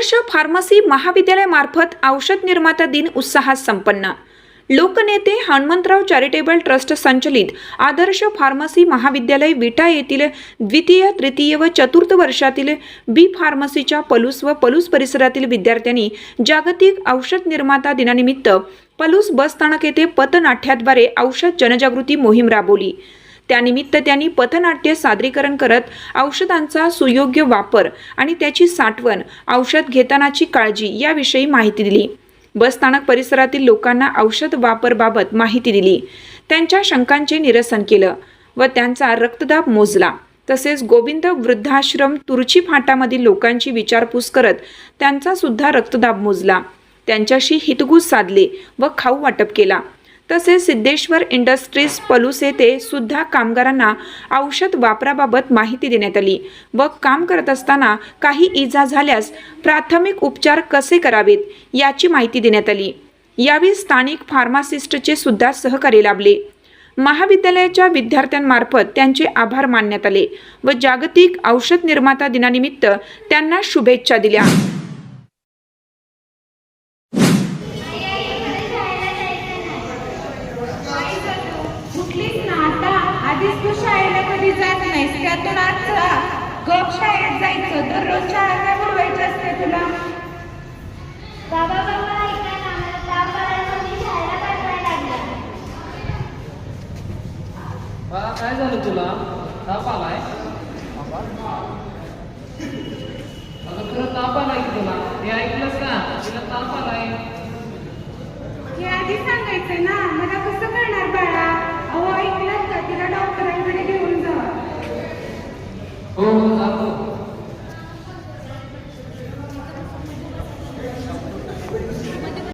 आदर्श pharmacy महाविद्यालयामार्फत औषध निर्माता दिन उत्साहात संपन्न. लोकनेते हनुमंतराव चॅरिटेबल ट्रस्ट संचलित आदर्श फार्मसी महाविद्यालय विटा येथील द्वितीय तृतीय व चतुर्थ वर्षातील बी फार्मसीच्या पलूस व पलूस परिसरातील विद्यार्थ्यांनी जागतिक औषध निर्माता दिनानिमित्त पलूस बसस्थानक येथे पथनाट्याद्वारे औषध जनजागृती मोहीम राबवली. त्यानिमित्त त्यांनी पथनाट्य सादरीकरण करत औषधांचा सुयोग्य वापर आणि त्याची साठवण औषध घेतानाची काळजी याविषयी माहिती दिली. बसस्थानक परिसरातील लोकांना औषध वापरबाबत माहिती दिली. त्यांच्या शंकांचे निरसन केलं व त्यांचा रक्तदाब मोजला. तसेच गोविंद वृद्धाश्रम तुरची फाटामधील लोकांची विचारपूस करत त्यांचा सुद्धा रक्तदाब मोजला. त्यांच्याशी हितगुज साधले व खाऊ वाटप केला. तसेच सिद्धेश्वर इंडस्ट्रीज पलूस येथे सुद्धा कामगारांना औषध वापराबाबत माहिती देण्यात आली व काम करत असताना काही इजा झाल्यास प्राथमिक उपचार कसे करावेत याची माहिती देण्यात आली. यावेळी स्थानिक फार्मासिस्टचे सुद्धा सहकार्य लाभले. महाविद्यालयाच्या विद्यार्थ्यांमार्फत त्यांचे आभार मानण्यात आले व जागतिक औषध निर्माता दिनानिमित्त त्यांना शुभेच्छा दिल्या. आधीच तू शाळेला कधी जात नाहीस त्यातून आज गप शाळेत जायचं. दररोज शाळा काय बोलवायची असते तुला. काय झालं तुला? ताप आलाय? अगं खरं ताप आलाय तुला? हे ऐकलंस का? तिला ताप आलाय.